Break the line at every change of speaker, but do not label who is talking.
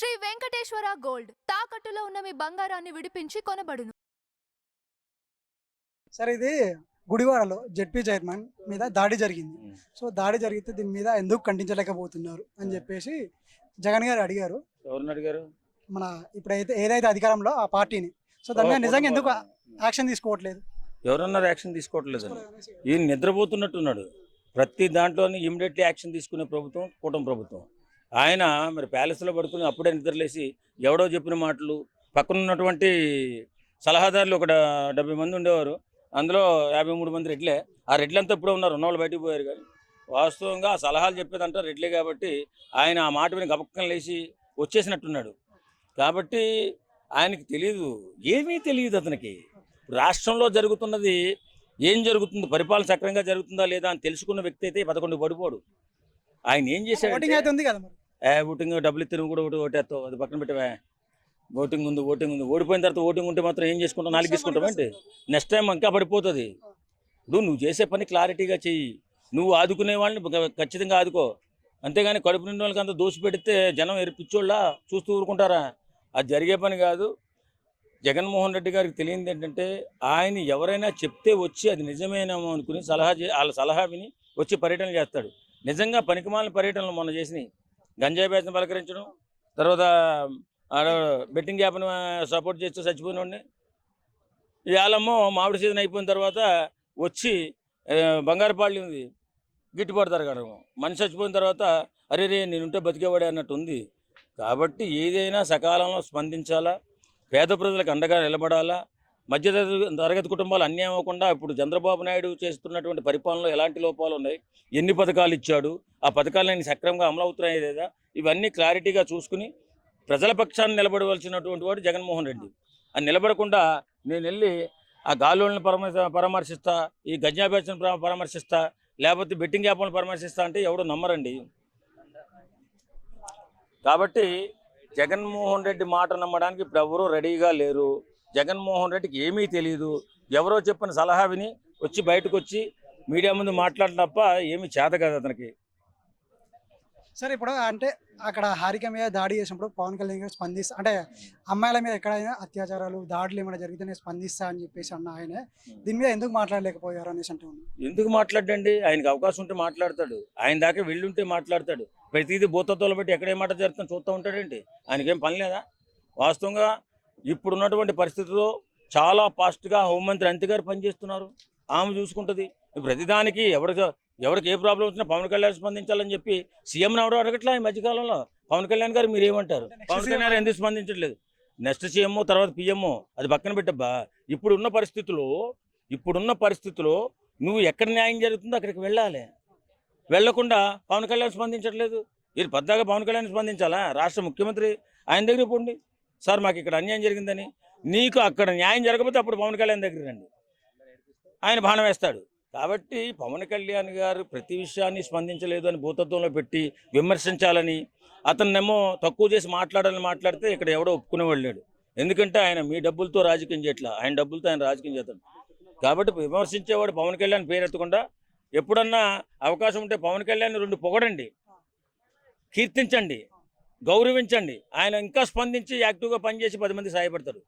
Shri Venkateswara gold. తాకట్టులో ఉన్న మీ బంగారాన్ని విడిపించి కొనబడును.
సరే ఇది గుడివాడలో జెడ్పీ చైర్మన్ మీద దాడి జరిగింది. సో దాడి జరిగితే దీని మీద ఎందుకు ఖండించలేకపోతున్నారు అని చెప్పేసి జగన్ గారు అడిగారు.
ఎవరిని అడిగారు?
మన ఇప్పుడైతే ఏదైతే అధికారంలో ఆ పార్టీని. సో దాని మీద నిజంగా ఎందుకు యాక్షన్ తీసుకోవట్లేదు?
ఎవరన్నారు యాక్షన్ తీసుకోవట్లేదని? ఈయన నిద్రపోతున్నట్టున్నాడు. ప్రతి దాంట్లోని ఇమీడియట్లీ యాక్షన్ తీసుకునే ప్రభుత్వం కూటమి ప్రభుత్వం. ఆయన మరి ప్యాలెస్లో పడుకుని అప్పుడే నిద్రలేసి ఎవడో చెప్పిన మాటలు పక్కన ఉన్నటువంటి సలహాదారులు ఒక డెబ్బై మంది ఉండేవారు. అందులో యాభై మూడు మంది రెడ్లే. ఆ రెడ్లంతా ఇప్పుడు ఉన్నారు ఉన్నవాళ్ళు బయటికి పోయారు కానీ. వాస్తవంగా ఆ సలహాలు చెప్పేదంతా రెడ్లే కాబట్టి ఆయన ఆ మాట విని గబక్కన లేచి వచ్చేసినట్టున్నాడు. కాబట్టి ఆయనకి తెలియదు ఏమీ తెలియదు అతనికి. రాష్ట్రంలో జరుగుతున్నది ఏం జరుగుతుంది పరిపాలన సక్రమంగా జరుగుతుందా లేదా అని తెలుసుకున్న వ్యక్తి అయితే పదకొండు పడిపోడు. ఆయన ఏం చేశాడు ఏ ఓటింగ్ డబ్బులు ఇస్తే కూడా ఒకటి ఓటేస్తావు. అది పక్కన పెట్టవే. ఓటింగ్ ఉంది ఓటింగ్ ఉంది. ఓడిపోయిన తర్వాత ఓటింగ్ ఉంటే మాత్రం ఏం చేసుకుంటావు? నాలుగు తీసుకుంటావు అంటే నెక్స్ట్ టైం ఇంకా పడిపోతుంది. ఇప్పుడు నువ్వు చేసే పని క్లారిటీగా చెయ్యి. నువ్వు ఆదుకునే వాళ్ళని ఖచ్చితంగా ఆదుకో. అంతేగాని కడుపు నిండి వాళ్ళకి అంత దోషి పెడితే జనం ఎరిపిచ్చోళ్ళ చూస్తూ ఊరుకుంటారా? అది జరిగే పని కాదు. జగన్మోహన్ రెడ్డి గారికి తెలియంది ఏంటంటే ఆయన ఎవరైనా చెప్తే వచ్చి అది నిజమేనేమో అనుకుని సలహా చే వాళ్ళ సలహా విని వచ్చి పర్యటన చేస్తాడు. నిజంగా పనికిమాలిన పర్యటనలు మొన్న చేసినాయి. గంజాయి బ్యాచ్ని పలకరించడం తర్వాత బెట్టింగ్ యాప్ను సపోర్ట్ చేస్తూ చచ్చిపోయినోడిని. ఇవాళమ్మో మామిడి సీజన్ అయిపోయిన తర్వాత వచ్చి ఆ, బంగారుపాళ్ళు ఉంది గిట్టుబాటు ధర మనిషి చచ్చిపోయిన తర్వాత అరే రే నేనుంటే బతికేవాడే అన్నట్టు ఉంది. కాబట్టి ఏదైనా సకాలంలో స్పందించాలా పేద ప్రజలకు అండగా నిలబడాలా మధ్య తరగతి- తరగతి కుటుంబాలు అన్యాయం అవ్వకుండా ఇప్పుడు చంద్రబాబు నాయుడు చేస్తున్నటువంటి పరిపాలనలో ఎలాంటి లోపాలు ఉన్నాయి? ఎన్ని పథకాలు ఇచ్చాడు? ఆ పథకాలు సక్రమంగా అమలు అవుతున్నాయి లేదా? ఇవన్నీ క్లారిటీగా చూసుకుని ప్రజల పక్షాన్ని నిలబడవలసినటువంటి వాడు జగన్మోహన్ రెడ్డి. అని నిలబడకుండా నేను వెళ్ళి ఆ గాలోళ్ళని పరామర్శ పరామర్శిస్తా ఈ గజ్జా పరామర్శిస్తా లేకపోతే బెట్టింగ్ యాప్లను పరామర్శిస్తా అంటే ఎవడో నమ్మరండి. కాబట్టి జగన్మోహన్ రెడ్డి మాట నమ్మడానికి ఇప్పుడు ఎవరూ రెడీగా లేరు. జగన్మోహన్ రెడ్డికి ఏమీ తెలియదు ఎవరో చెప్పిన సలహా విని వచ్చి బయటకు వచ్చి మీడియా ముందు మాట్లాడడం తప్ప ఏమీ చేత కాదు అతనికి.
సరే ఇప్పుడు అంటే అక్కడ హారిక మీద దాడి చేసినప్పుడు పవన్ కళ్యాణ్ గారు స్పందిస్తా అంటే అమ్మాయిల మీద ఎక్కడైనా అత్యాచారాలు దాడులు ఏమైనా జరిగితే నేను స్పందిస్తా అని చెప్పేసి అన్న ఆయన దీని మీద ఎందుకు మాట్లాడలేకపోయారు అనేసి అంటే
ఎందుకు మాట్లాడండి ఆయనకి అవకాశం ఉంటే మాట్లాడతాడు. ఆయన దాకా వెళ్ళుంటే మాట్లాడతాడు. ప్రతిదీ భూతత్వాలు బట్టి ఎక్కడే మాట జరుగుతుందో చూస్తూ ఉంటాడండి ఆయనకేం పని లేదా? వాస్తవంగా ఇప్పుడున్నటువంటి పరిస్థితుల్లో చాలా ఫాస్ట్గా హోంమంత్రి అంతి గారు పనిచేస్తున్నారు. ఆమె చూసుకుంటుంది. ప్రతిదానికి ఎవరికి ఎవరికి ఏ ప్రాబ్లం వచ్చినా పవన్ కళ్యాణ్ స్పందించాలని చెప్పి సీఎం ఎవరు అడగట్లా ఈ మధ్యకాలంలో. పవన్ కళ్యాణ్ గారు మీరు ఏమంటారు పవన్ కళ్యాణ్ గారు ఎందుకు స్పందించట్లేదు? నెక్స్ట్ సీఎం తర్వాత పిఎంఓ అది పక్కన పెట్టబ్బా. ఇప్పుడున్న పరిస్థితుల్లో ఇప్పుడున్న పరిస్థితుల్లో నువ్వు ఎక్కడ న్యాయం జరుగుతుందో అక్కడికి వెళ్ళాలి. వెళ్ళకుండా పవన్ కళ్యాణ్ స్పందించట్లేదు. ఇది పద్దాగా పవన్ కళ్యాణ్ స్పందించాలా? రాష్ట్ర ముఖ్యమంత్రి ఆయన దగ్గర పోండి. సార్ మాకు ఇక్కడ అన్యాయం జరిగిందని. నీకు అక్కడ న్యాయం జరగకపోతే అప్పుడు పవన్ కళ్యాణ్ దగ్గర రండి. ఆయన బాణం వేస్తాడు. కాబట్టి పవన్ కళ్యాణ్ గారు ప్రతి విషయాన్ని స్పందించలేదు అని భూతత్వంలో పెట్టి విమర్శించాలని అతన్నేమో తక్కువ చేసి మాట్లాడాలని మాట్లాడితే ఇక్కడ ఎవడో ఒప్పుకునేవాడు లేడు. ఎందుకంటే ఆయన మీ డబ్బులతో రాజకీయం చేయట్లా. ఆయన డబ్బులతో ఆయన రాజకీయం చేస్తాడు. కాబట్టి విమర్శించేవాడు పవన్ కళ్యాణ్ పేరెత్తకుండా ఎప్పుడన్నా అవకాశం ఉంటే పవన్ కళ్యాణ్ రెండు పొగడండి. కీర్తించండి. గౌరవించండి. ఆయన ఇంకా స్పందించి యాక్టివ్గా పనిచేసి పది మంది సహాయపడతారు